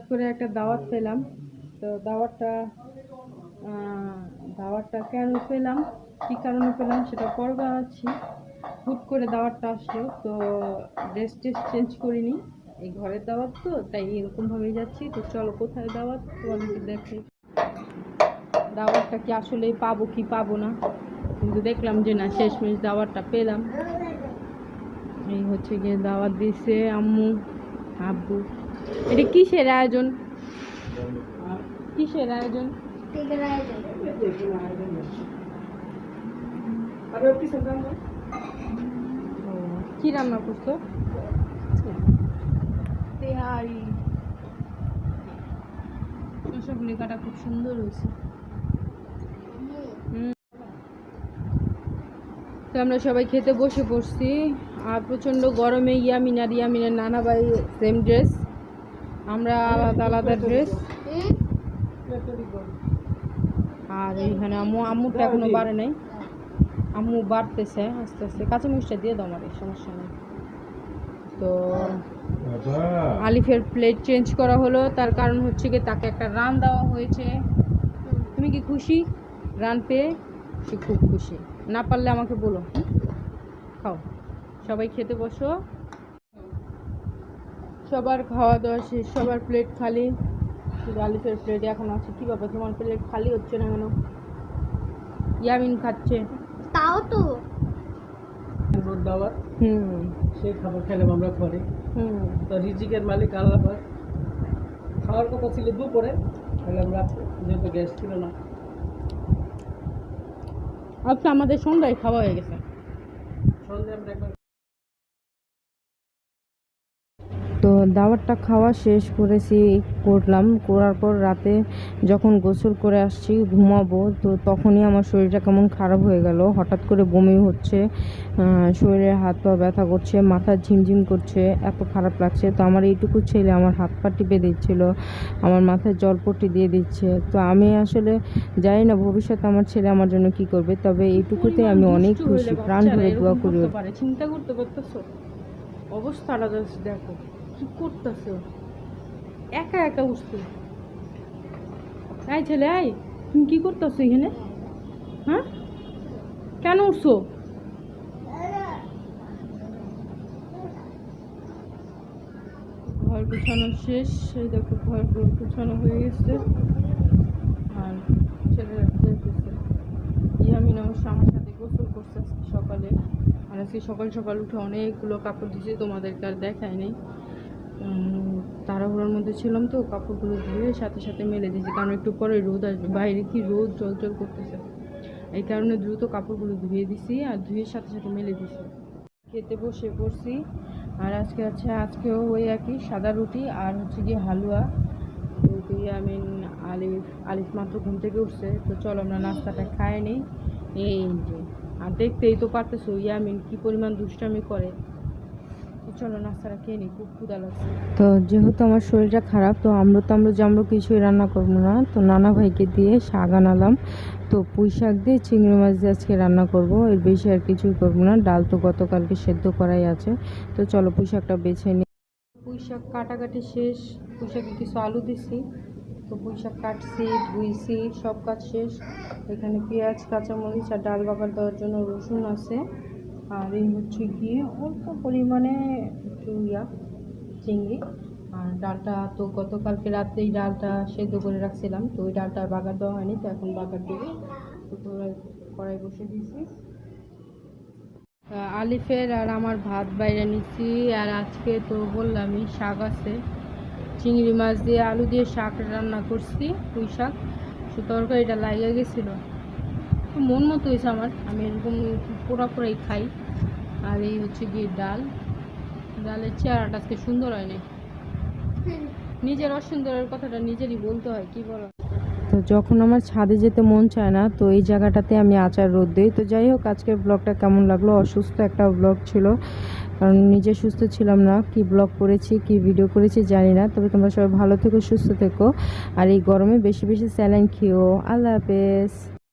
হঠাৎ করে একটা দাওয়াত পেলাম। তো দাওয়াতটা দাওয়াতটা কেন পেলাম? কী কারণে পেলাম সেটা পরে জানাচ্ছি হুট করে দাওয়াতটা আসলো, তো ড্রেস টেস চেঞ্জ করিনি। এই ঘরের দাওয়াত তো, তাই এরকমভাবেই যাচ্ছি। তো চলো কোথায় দাওয়াত? তো তোমাদেরকে দেখে দাওয়াতটা কি আসলে পাবো কি পাবো না? কিন্তু দেখলাম যে না, শেষমেশ দাওয়াতটা পেলাম। এই হচ্ছে গিয়ে দাওয়াত দিছে আম্মু, আব্বু। এটা কিসের আয়োজন? কিসের আয়োজন? কি রান্না করছ? তেহারি শসাগুলি কাটা খুব সুন্দর হয়েছে। হুম। তো আমরা সবাই খেতে বসে পড়ছি। আর প্রচণ্ড গরমে ইয়ামিন আর ইয়ামিনের নানা ভাই সেম ড্রেস আমরা আলাদা আলাদা ড্রেস আর এইখানে আম্মু আম্মুরটা এখনও বাড়ে নাই। আম্মু বাড়তেছে আস্তে আস্তে। কাঁচামরিচটা দিয়ে দাও আমার সমস্যা নেই। তো আলিফের প্লেট চেঞ্জ করা হলো তার কারণ হচ্ছে কি তাকে একটা রান দেওয়া হয়েছে। তুমি কি খুশি? রান পেয়ে সে খুব খুশি। না পারলে আমাকে বলো হুম? খাও। সবাই খেতে বসো। সবার খাওয়া দাওয়া শেষ সবার প্লেট খালি। শুধু আলিফের প্লেট এখন আছে। কী ব্যাপার তোমার প্লেট খালি হচ্ছে না কেন? ইয়ামিন খাচ্ছে। তাও তো। রোদ দাওয়াত। হুম। সেই খাবার খেলাম আমরা ঘরে। হুম। তো রিজিকের মালিক আল্লাহ। খাওয়ার কথা ছিল দুপুরে। খেলাম রাত্রে যেহেতু গ্যাস ছিল না। আচ্ছা আমাদের সন্ধ্যায় খাওয়া হয়ে গেছে। সন্ধ্যে আমরা একবার তো দাওয়াতটা খাওয়া শেষ করেছি করলাম। করার পর রাতে যখন গোসল করে আসছি ঘুমাবো তো তখনই আমার শরীরটা কেমন খারাপ হয়ে গেল। হঠাৎ করে বমি হচ্ছে শরীরে হাত পা ব্যথা করছে মাথা ঝিমঝিম করছে এত খারাপ লাগছে। তো আমার এইটুকু ছেলে আমার হাত পা টিপে দিচ্ছিল আমার মাথায় জলপট্টি দিয়ে দিচ্ছে। তো আমি আসলে জানি না ভবিষ্যতে আমার ছেলে আমার জন্য কি করবে তবে এইটুকুতে আমি অনেক খুশি। প্রাণ ভরে দোয়া করি চিন্তা করতে পারতেছো? অবস্থাটা দেখো। কি করতেছে? একা একা উঠছে। আই ছেলে আই তুমি কি করতেছো এখানে? হ্যাঁ? কেন উঠছো? ঘর গুছানো শেষ সেই দেখো ঘর গুছানো হয়ে গেছে। আর ছেলেরা খেলতেছে ইয়ামিন অবশ্য আমার সাথে গোসল করছে আজকে সকালে। আর আজকে সকাল সকাল উঠে অনেকগুলো কাপড় দিয়েছে তোমাদেরকে আর দেখায় নেই। উম, তাড়াহুড়োর মধ্যে ছিলাম তো, কাপড়গুলো ধুয়ে সাথে সাথে মেলে দিয়েছি, কারণ একটু পরে রোদ আসবে, বাইরে কি রোদ জল জল করতেছে। এই কারণে দ্রুত কাপড়গুলো ধুয়ে দিছি আর ধুয়ে সাথে সাথে মেলে দিছি। খেতে বসে পড়ছি, আর আজকে আছে আজকেও ওই একই, সাদা রুটি আর হচ্ছে গিয়ে হালুয়া। তো তুই আমি আলিফ আলিফ মাত্র ঘুম থেকে উঠছে, তো চলো আমরা নাস্তাটা খাই নিই এই আর দেখতেই তো পারতেছো ইয়ামিন কি পরিমাণ দুষ্টামি করে। চলো নাস্তাটা খেয়ে নিই খুব ক্ষুদা লাগছে। তো যেহেতু আমার শরীরটা খারাপ তো আমরা তো আমরা জামরো কিছুই রান্না করব না। তো নানা ভাইকে দিয়ে শাক আনালাম। তো পুঁই শাক দিয়ে চিংড়ি মাছ দিয়ে আজকে রান্না করব। এর বেশি আর কিছুই করব না। ডাল তো গতকালকে সেদ্ধ করাই আছে। তো চলো পুঁই শাকটা বেছে নিই পুঁই শাক কাটাকাটি শেষ। পুঁই শাকে কিছু আলু দিছি। তো পুঁই শাক কাটছি ধুইছি সব কাজ শেষ। এখানে পেঁয়াজ কাঁচামরিচ আর ডাল বাগার দেওয়ার জন্য রসুন আছে। আর এই হচ্ছে গিয়ে অল্প পরিমাণে একটু ইয়া, চিংড়ি। আর ডালটা তো গতকালকে রাত্রেই ডালটা সেদ্ধ করে রাখছিলাম, তো ওই ডালটা বাগার দেওয়া হয়নি, তো এখন বাগার দেবো তো কড়াই বসে দিয়েছি। আলিফের আর আমার ভাত বাইরে নিচ্ছি, আর আজকে তো বললামই শাক আছে। চিংড়ি মাছ দিয়ে আলু দিয়ে শাক রান্না করছি, পুঁই শাক। তরকারিটা লাগিয়ে গেছিল। মন মতো হয়েছে আমার। আমি এরকম পোড়া পোড়াই খাই। আর এই হচ্ছে গিয়ে ডাল। ডালের চেহারাটা আজকে সুন্দর হয়নি। নিজের অসুন্দরের কথাটা নিজেরই বলতে হয়, কি বলো? তো যখন আমার ছাদে যেতে মন চায় না, তো এই জায়গাটাতে আমি আচার রোদ দিই। তো যাই হোক, আজকের ব্লগটা কেমন লাগল? অসুস্থ একটা ব্লগ ছিল। কারণ নিজে সুস্থ ছিলাম না। কি ব্লগ করেছি, কি ভিডিও করেছি জানি না। তবে তোমরা সবাই ভালো থেকো, সুস্থ থেকো। আর এই গরমে বেশি বেশি স্যালাইন খেও। আল্লাহ হাফেজ।